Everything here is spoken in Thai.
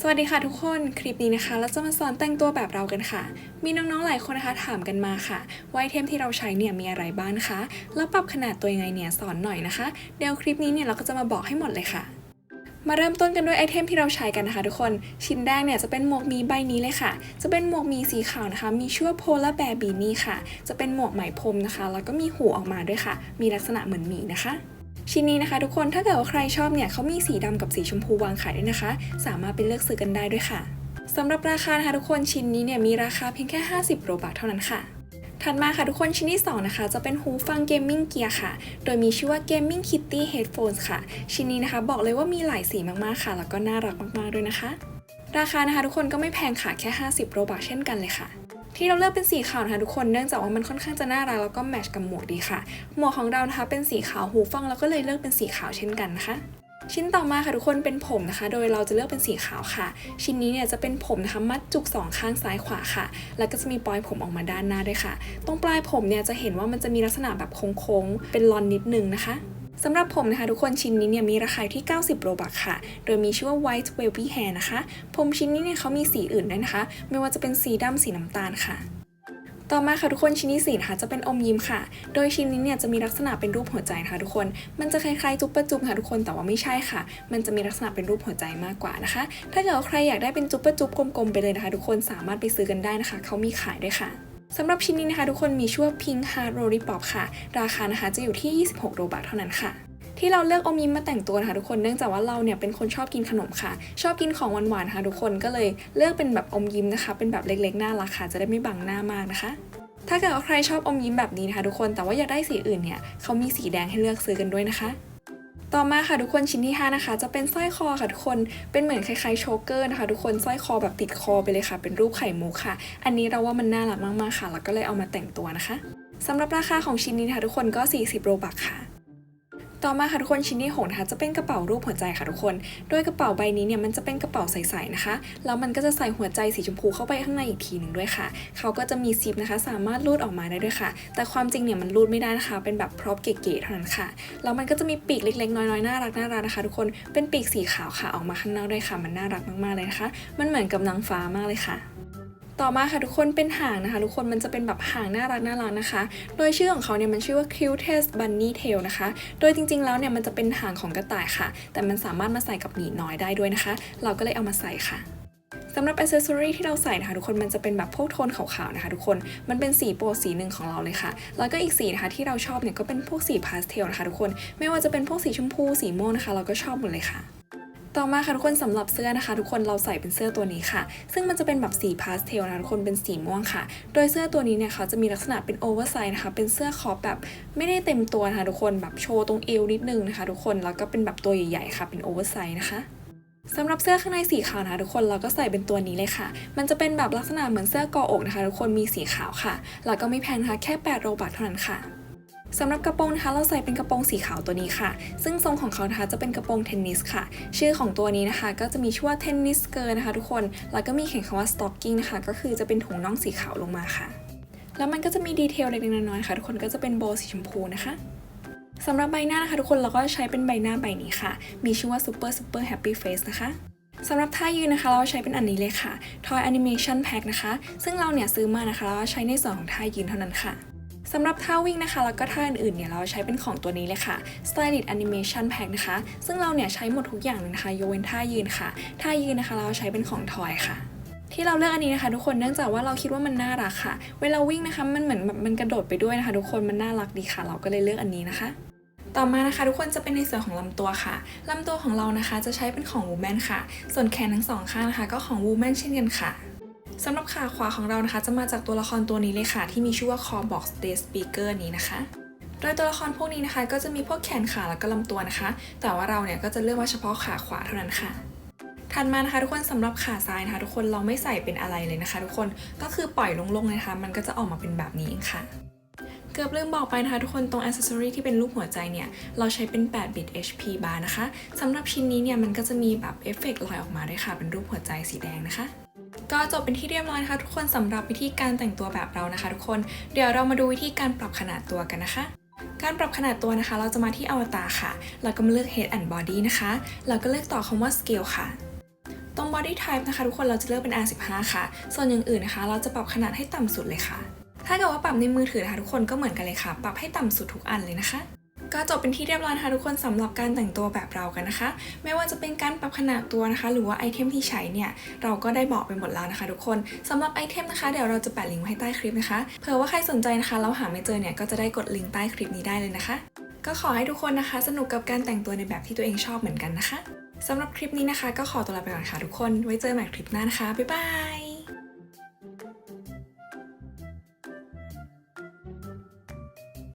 สวัสดีค่ะทุกคนคลิปนี้นะคะ เราจะมาสอนแต่งตัวแบบเรากันค่ะ มีน้องๆหลายคนนะคะถามกันมาค่ะว่าไอเทมที่เราใช้เนี่ยมีอะไรบ้างคะแล้วปรับขนาดตัวยังไงเนี่ยสอนหน่อยนะคะ เดี๋ยวคลิปนี้เนี่ยเราก็จะมาบอกให้หมดเลยค่ะ มาเริ่มต้นกันด้วยไอเทมที่เราใช้กันนะคะ ทุกคนชิ้นแรกเนี่ยจะเป็นหมวกมีใบนี้เลยค่ะ จะเป็นหมวกมีสีขาวนะคะ มีชื่อว่าโพลาแบร์บีนี่ค่ะ จะเป็นหมวกไหมพรมนะคะแล้วก็มีหูออกมาด้วยค่ะ มีลักษณะเหมือนหมีนะคะ ชิ้นนี้นะคะ ทุกคนถ้าเกิดว่าใครชอบเนี่ยเขามีสีดำกับสีชมพูวางขายด้วยนะคะ สามารถไปเลือกซื้อกันได้ด้วยค่ะสำหรับราคานะคะทุกคนชิ้นนี้เนี่ยมีราคาเพียงแค่ 50 โรบัคเท่านั้นค่ะ ถัดมาค่ะทุกคนชิ้นที่ 2 นะคะ จะเป็นหูฟังเกมมิ่งเกียร์ค่ะ โดยมีชื่อว่า Gaming Kitty Headphones ค่ะ ชิ้นนี้นะคะ บอกเลยว่ามีหลายสีมากๆค่ะ แล้วก็น่ารักมากๆด้วยนะคะ ราคานะคะทุกคนก็ไม่แพงค่ะแค่ 50 โรบัคเช่นกันเลยค่ะ ที่เราเลือกเป็นสีขาวนะคะทุกคนเนื่องจากว่ามันค่อนข้างจะน่ารักแล้วก็แมทชกับหมวกดีค่ะ หมวกของเรานะคะเป็นสีขาวหูฟังแล้วก็เลยเลือกเป็นสีขาวเช่นกันนะคะชิ้นต่อมาค่ะทุกคนเป็นผมนะคะ โดยเราจะเลือกเป็นสีขาวค่ะ ชิ้นนี้เนี่ยจะเป็นผมนะคะมัดจุกสองข้างซ้ายขวาค่ะ แล้วก็จะมีปลายผมออกมาด้านหน้าด้วยค่ะ ตรงปลายผมเนี่ยจะเห็นว่ามันจะมีลักษณะแบบโค้งๆเป็นลอนนิดนึงนะคะ สำหรับผมนะคะ ทุกคนชิ้นนี้เนี่ยมีราคาที่ 90 โรบัคค่ะ โดยมีชื่อว่า white wavy hair นะคะ ผมชิ้นนี้เนี่ยเขามีสีอื่นด้วยนะคะ ไม่ว่าจะเป็นสีดำสีน้ำตาลค่ะ ต่อมาค่ะทุกคนชิ้นที่สี่นะคะจะเป็นอมยิ้มค่ะ โดยชิ้นนี้เนี่ยจะมีลักษณะเป็นรูปหัวใจนะคะทุกคน มันจะคล้ายๆจุ๊บปะจุ๊บค่ะทุกคนแต่ว่าไม่ใช่ค่ะ มันจะมีลักษณะเป็นรูปหัวใจมากกว่านะคะ ถ้าเกิดว่าใครอยากได้เป็นจุ๊บปะจุ๊บกลมๆไปเลยนะคะ ทุกคนสามารถไปซื้อกันได้นะคะเขามีขายด้วยค่ะ สำหรับชิ้นนี้นะคะ ทุกคนมีชื่อว่า Pink Heart Lollipop ค่ะ ราคานะคะจะอยู่ที่ 26 โรบัคเท่านั้นค่ะที่เราเลือกอมยิ้มมาแต่งตัวนะคะทุกคนเนื่องจากว่าเราเนี่ยเป็นคนชอบกินขนมค่ะ ชอบกินของหวานๆค่ะทุกคนก็เลยเลือกเป็นแบบอมยิ้มนะคะ เป็นแบบเล็กๆน่ารักค่ะจะได้ไม่บังหน้ามากนะคะ ถ้าเกิดว่าใครชอบอมยิ้มแบบนี้นะคะทุกคนแต่ว่าอยากได้สีอื่นเนี่ยเขามีสีแดงให้เลือกซื้อกันด้วยนะคะ ต่อมาค่ะทุกคนชิ้นที่ 5 นะคะ จะเป็นสร้อยคอค่ะทุกคนเป็นเหมือนคล้ายๆโชเกอร์นะคะทุกคนสร้อยคอแบบติดคอไปเลยค่ะ เป็นรูปไข่มุกค่ะ อันนี้เราว่ามันน่ารักมากๆค่ะ แล้วก็เลยเอามาแต่งตัวนะคะสำหรับราคาของชิ้นนี้นะคะทุกคนก็ 40 โรบักค่ะ ต่อมาค่ะทุกคนชิ้นที่หกนะคะจะเป็นกระเป๋ารูปหัวใจค่ะทุกคน โดยกระเป๋าใบนี้เนี่ยมันจะเป็นกระเป๋าใสๆนะคะ แล้วมันก็จะใส่หัวใจสีชมพูเข้าไปข้างในอีกทีหนึ่งด้วยค่ะ เขาก็จะมีซิปนะคะ สามารถรูดออกมาได้ด้วยค่ะ แต่ความจริงเนี่ยมันรูดไม่ได้นะคะ เป็นแบบพร็อพเก๋ๆเท่านั้นค่ะ แล้วมันก็จะมีปีกเล็กๆ น้อยๆ น่ารักน่ารักนะคะ ทุกคน เป็นปีกสีขาวค่ะออกมาข้างนอกด้วยค่ะ มันน่ารักมากๆเลยนะคะ มันเหมือนกับนางฟ้ามากเลยค่ะ ต่อมาค่ะทุกคนเป็นหางนะคะ ทุกคนมันจะเป็นแบบหางน่ารักน่ารักนะคะ โดยชื่อของเขาเนี่ยมันชื่อว่า cutest bunny tail นะคะ โดยจริงๆแล้วเนี่ยมันจะเป็นหางของกระต่ายค่ะ แต่มันสามารถมาใส่กับหมีน้อยได้ด้วยนะคะ เราก็เลยเอามาใส่ค่ะสำหรับอ c เซสซอรีที่เราใส่นะคะทุกคนมันจะเป็นแบบพวกโทนขาวๆนะคะ ทุกคนมันเป็นสีโปรสีหนึ่งของเราเลยค่ะ แล้วก็อีกสีนะคะที่เราชอบเนี่ยก็เป็นพวกสีพาสเทลนะคะ ทุกคนไม่ว่าจะเป็นพวกสีชมพูสีม่วงนะคะ เราก็ชอบหมดเลยค่ะ ต่อมาค่ะทุกคนสำหรับเสื้อนะคะ ทุกคนเราใส่เป็นเสื้อตัวนี้ค่ะ ซึ่งมันจะเป็นแบบสีพาสเทลนะคะทุกคนเป็นสีม่วงค่ะ โดยเสื้อตัวนี้เนี่ยเขาจะมีลักษณะเป็นโอเวอร์ไซส์นะคะเป็นเสื้อคอปแบบไม่ได้เต็มตัวนะคะทุกคนแบบโชว์ตรงเอวนิดนึงนะคะ ทุกคนแล้วก็เป็นแบบตัวใหญ่ๆค่ะเป็นโอเวอร์ไซส์นะคะสำหรับเสื้อข้างในสีขาวนะคะทุกคนเราก็ใส่เป็นตัวนี้เลยค่ะ มันจะเป็นแบบลักษณะเหมือนเสื้อกออกนะคะ ทุกคนมีสีขาวค่ะแล้วก็ไม่แพงนะคะแค่8โรบัตเท่านั้นค่ะ สำหรับกระโปรงนะคะเราใส่เป็นกระโปรงสีขาวตัวนี้ค่ะ ซึ่งทรงของเขานะคะจะเป็นกระโปรงเทนนิสค่ะ ชื่อของตัวนี้นะคะ ก็จะมีชื่อว่าเทนนิสเกิร์นะคะ ทุกคน แล้วก็มีเขียนคำว่าสต็อกกิ้งนะคะ ก็คือจะเป็นถุงน่องสีขาวลงมาค่ะ แล้วมันก็จะมีดีเทลเล็กๆน้อยๆค่ะ ทุกคนก็จะเป็นโบว์สีชมพูนะคะสำหรับใบหน้านะคะทุกคนเราก็ใช้เป็นใบหน้าใบนี้ค่ะ มีชื่อว่า Super Super Happy Face นะคะสำหรับท่ายืนนะคะ เราใช้เป็นอันนี้เลยค่ะ Toy Animation Pack นะคะ ซึ่งเราเนี่ยซื้อมานะคะแล้วใช้ในส่วนของท่ายืนเท่านั้นค่ะ สำหรับท่าวิ่งนะคะ แล้วก็ท่าอื่นๆเนี่ยเราใช้เป็นของตัวนี้เลยค่ะ Stylist Animation Pack นะคะ ซึ่งเราเนี่ยใช้หมดทุกอย่างเลยนะคะยกเว้นท่ายืนค่ะ ท่ายืนนะคะเราใช้เป็นของทอยค่ะที่เราเลือกอันนี้นะคะทุกคนเนื่องจากว่าเราคิดว่ามันน่ารักค่ะ เวลาวิ่งนะคะมันเหมือนแบบมันกระโดดไปด้วยนะคะ ทุกคนมันน่ารักดีค่ะ เราก็เลยเลือกอันนี้นะคะ ต่อมานะคะ ทุกคนจะเป็นในส่วนของลำตัวค่ะลำตัวของเรานะคะจะใช้เป็นของ Woman ค่ะ ส่วนแขนทั้งสองข้างนะคะ ก็ของ Woman เช่นกันค่ะ สำหรับขาขวาของเรานะคะ จะมาจากตัวละครตัวนี้เลยค่ะ ที่มีชื่อว่า Core Box Day Speaker นี้นะคะโดยตัวละครพวกนี้นะคะ ก็จะมีพวกแขนขาแล้วก็ลำตัวนะคะ แต่ว่าเราเนี่ยก็จะเลือกว่าเฉพาะขาขวาเท่านั้นค่ะถัดมานะคะทุกคนสำหรับขาซ้ายนะคะ ทุกคนเราไม่ใส่เป็นอะไรเลยนะคะ ทุกคนก็คือปล่อยลงๆเลยนะคะ มันก็จะออกมาเป็นแบบนี้เองค่ะ เกือบลืมบอกไปนะคะ ทุกคนตรงอ c เซสซอรีที่เป็นรูปหัวใจเนี่ย เราใช้เป็น8 bit HP bar นะคะสำหรับชิ้นนี้เนี่ยมันก็จะมีแบบเอฟเฟกต์ลอยออกมาด้วยค่ะ เป็นรูปหัวใจสีแดงนะคะ ก็จบเป็นที่เรียบร้อยนะคะทุกคนสำหรับวิธีการแต่งตัวแบบเรานะคะ ทุกคนเดี๋ยวเรามาดูวิธีการปรับขนาดตัวกันนะคะ การปรับขนาดตัวนะคะ เราจะมาที่อวตารค่ะแล้วก็มาเลือก head and body นะคะแล้วก็เลือกต่อคำว่า scale ค่ะ ตรง body type นะคะ ทุกคนเราจะเลือกเป็น R15 ค่ะ ส่วนอย่างอื่นนะคะ เราจะปรับขนาดให้ต่ำสุดเลยค่ะ ถ้าเกิดว่าปรับในมือถือนะคะทุกคนก็เหมือนกันเลยค่ะ ปรับให้ต่ำสุดทุกอันเลยนะคะ ก็จบเป็นที่เรียบร้อยนะคะทุกคนสำหรับการแต่งตัวแบบเรากันนะคะ ไม่ว่าจะเป็นการปรับขนาดตัวนะคะ หรือว่าไอเทมที่ใช้เนี่ยเราก็ได้บอกไปหมดแล้วนะคะ ทุกคนสำหรับไอเทมนะคะเดี๋ยวเราจะแปะลิงก์ไว้ให้ใต้คลิปนะคะเผื่อว่าใครสนใจนะคะแล้วหาไม่เจอเนี่ยก็จะได้กดลิงก์ใต้คลิปนี้ได้เลยนะคะ ก็ขอให้ทุกคนนะคะ สนุกกับการแต่งตัวในแบบที่ตัวเองชอบเหมือนกันนะคะสำหรับคลิปนี้นะคะ ก็ขอตัวลาไปก่อนค่ะทุกคน ไว้เจอใหม่คลิปหน้านะคะ บ๊ายบาย